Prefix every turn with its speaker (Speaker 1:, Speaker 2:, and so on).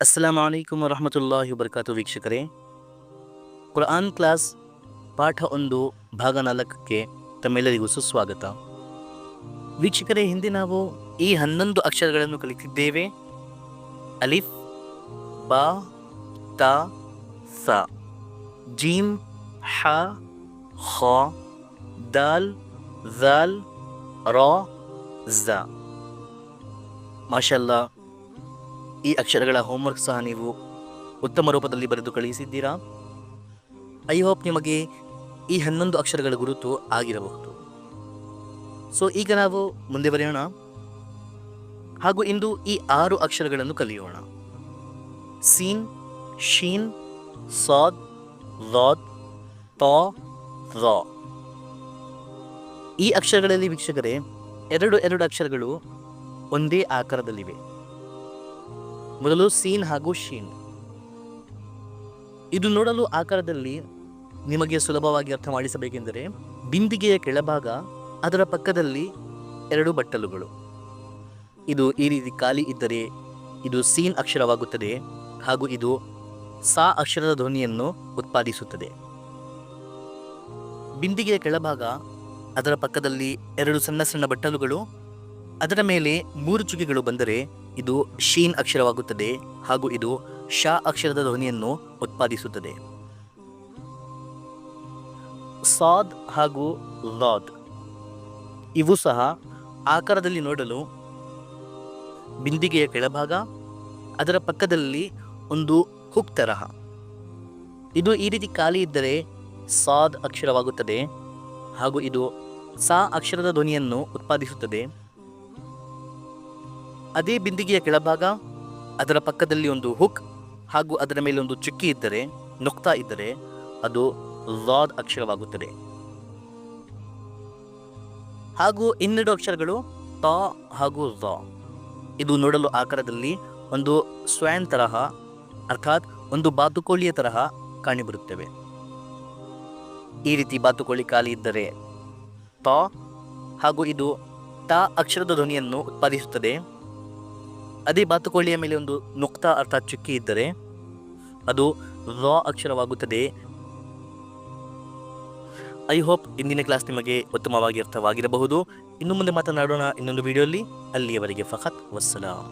Speaker 1: ಅಸ್ಸಲಾಂ ವಲೈಕುಮ್ ವರಹಮತುಲ್ಲಾಹಿ ವಬರ್ಕಾತು ವೀಕ್ಷಕರೇ. ಕುರಾನ್ ಕ್ಲಾಸ್ ಪಾಠ ಒಂದು, ಭಾಗ ನಾಲ್ಕಕ್ಕೆ ತಮ್ಮೆಲ್ಲರಿಗೂ ಸುಸ್ವಾಗತ. ವೀಕ್ಷಕರೇ, ಹಿಂದೆ ನಾವು ಈ ಹನ್ನೊಂದು ಅಕ್ಷರಗಳನ್ನು ಕಲಿತಿದ್ದೇವೆ. ಅಲಿಫ್, ಬಾ, ತ, ಸ. ಜೀಮ್ ಹ ಹ, ದಾಲ್, ಝಾಲ್, ರ, ಝ. ಮಾಷಲ್ಲಾ ಈ ಅಕ್ಷರಗಳ ಹೋಮ್ವರ್ಕ್ ಸಹ ನೀವು ಉತ್ತಮ ರೂಪದಲ್ಲಿ ಬರೆದು ಕಳುಹಿಸಿದ್ದೀರಾ? ಐ ಹೋಪ್ ನಿಮಗೆ ಈ ಹನ್ನೊಂದು ಅಕ್ಷರಗಳ ಗುರುತು ಆಗಿರಬಹುದು. ಸೊ ಈಗ ನಾವು ಮುಂದೆ ಬರೆಯೋಣ. ಹಾಗೂ ಇಂದು ಈ ಆರು ಅಕ್ಷರಗಳನ್ನು ಕಲಿಯೋಣ. ಸೀನ್, ಶೀನ್, ಸಾದ್ ಲಾದ್ ತಾ, ರಾ. ಈ ಅಕ್ಷರಗಳಲ್ಲಿ ವೀಕ್ಷಕರೇ, ಎರಡು ಎರಡು ಅಕ್ಷರಗಳು ಒಂದೇ ಆಕಾರದಲ್ಲಿವೆ. ಮೊದಲು ಸೀನ್ ಹಾಗೂ ಶೀನ್. ಇದು ನೋಡಲು ಆಕಾರದಲ್ಲಿ ನಿಮಗೆ ಸುಲಭವಾಗಿ ಅರ್ಥ ಮಾಡಿಸಬೇಕೆಂದರೆ ಬಿಂದಿಗೆಯ ಕೆಳಭಾಗ, ಅದರ ಪಕ್ಕದಲ್ಲಿ ಎರಡು ಬಟ್ಟಲುಗಳು. ಇದು ಈ ರೀತಿ ಖಾಲಿ ಇದ್ದರೆ ಇದು ಸೀನ್ ಅಕ್ಷರವಾಗುತ್ತದೆ ಹಾಗೂ ಇದು ಸಾ ಅಕ್ಷರದ ಧ್ವನಿಯನ್ನು ಉತ್ಪಾದಿಸುತ್ತದೆ. ಬಿಂದಿಗೆಯ ಕೆಳಭಾಗ, ಅದರ ಪಕ್ಕದಲ್ಲಿ ಎರಡು ಸಣ್ಣ ಸಣ್ಣ ಬಟ್ಟಲುಗಳು, ಅದರ ಮೇಲೆ ಮೂರು ಚುಕ್ಕಿಗಳು ಬಂದರೆ ಇದು ಶೀನ್ ಅಕ್ಷರವಾಗುತ್ತದೆ ಹಾಗೂ ಇದು ಶಾ ಅಕ್ಷರದ ಧ್ವನಿಯನ್ನು ಉತ್ಪಾದಿಸುತ್ತದೆ. ಸಾದ್ ಹಾಗೂ ಲಾದ್. ಇವು ಸಹ ಆಕಾರದಲ್ಲಿ ನೋಡಲು ಬಿಂದಿಗೆಯ ಕೆಳಭಾಗ, ಅದರ ಪಕ್ಕದಲ್ಲಿ ಒಂದು ಹುಕ್ ತರಹ. ಇದು ಈ ರೀತಿ ಖಾಲಿ ಇದ್ದರೆ ಸಾದ್ ಅಕ್ಷರವಾಗುತ್ತದೆ ಹಾಗೂ ಇದು ಸಾ ಅಕ್ಷರದ ಧ್ವನಿಯನ್ನು ಉತ್ಪಾದಿಸುತ್ತದೆ. ಅದೇ ಬಿಂದಿಗೆಯ ಕೆಳಭಾಗ, ಅದರ ಪಕ್ಕದಲ್ಲಿ ಒಂದು ಹುಕ್ ಹಾಗೂ ಅದರ ಮೇಲೆ ಒಂದು ಚುಕ್ಕಿ ಇದ್ದರೆ, ನುಕ್ತಾ ಇದ್ದರೆ ಅದು ಲಾದ್ ಅಕ್ಷರವಾಗುತ್ತದೆ. ಹಾಗೂ ಇನ್ನೆರಡು ಅಕ್ಷರಗಳು ತ ಹಾಗೂ ಝಾ ಇದು ನೋಡಲು ಆಕಾರದಲ್ಲಿ ಒಂದು ಸ್ವ್ಯಾನ್ ತರಹ, ಅರ್ಥಾತ್ ಒಂದು ಬಾತುಕೋಳಿಯ ತರಹ ಕಾಣಿಬರುತ್ತವೆ. ಈ ರೀತಿ ಬಾತುಕೋಳಿ ಖಾಲಿ ಇದ್ದರೆ ತ ಹಾಗೂ ಇದು ತ ಅಕ್ಷರದ ಧ್ವನಿಯನ್ನು ಉತ್ಪಾದಿಸುತ್ತದೆ. ಅದೇ ಬಾತುಕೋಳಿಯ ಮೇಲೆ ಒಂದು ನುಕ್ತಾ ಅರ್ಥಾತ್ ಚುಕ್ಕಿ ಇದ್ದರೆ ಅದು ರಾ ಅಕ್ಷರವಾಗುತ್ತದೆ. ಐ ಹೋಪ್ ಇಂದಿನ ಕ್ಲಾಸ್ ನಿಮಗೆ ಉತ್ತಮವಾಗಿ ಅರ್ಥವಾಗಿರಬಹುದು. ಇನ್ನು ಮುಂದೆ ಮಾತನಾಡೋಣ ಇನ್ನೊಂದು ವಿಡಿಯೋಲಿ ಅಲ್ಲಿಯವರೆಗೆ ಫಖತ್ ವಸ್ಸಲಾಂ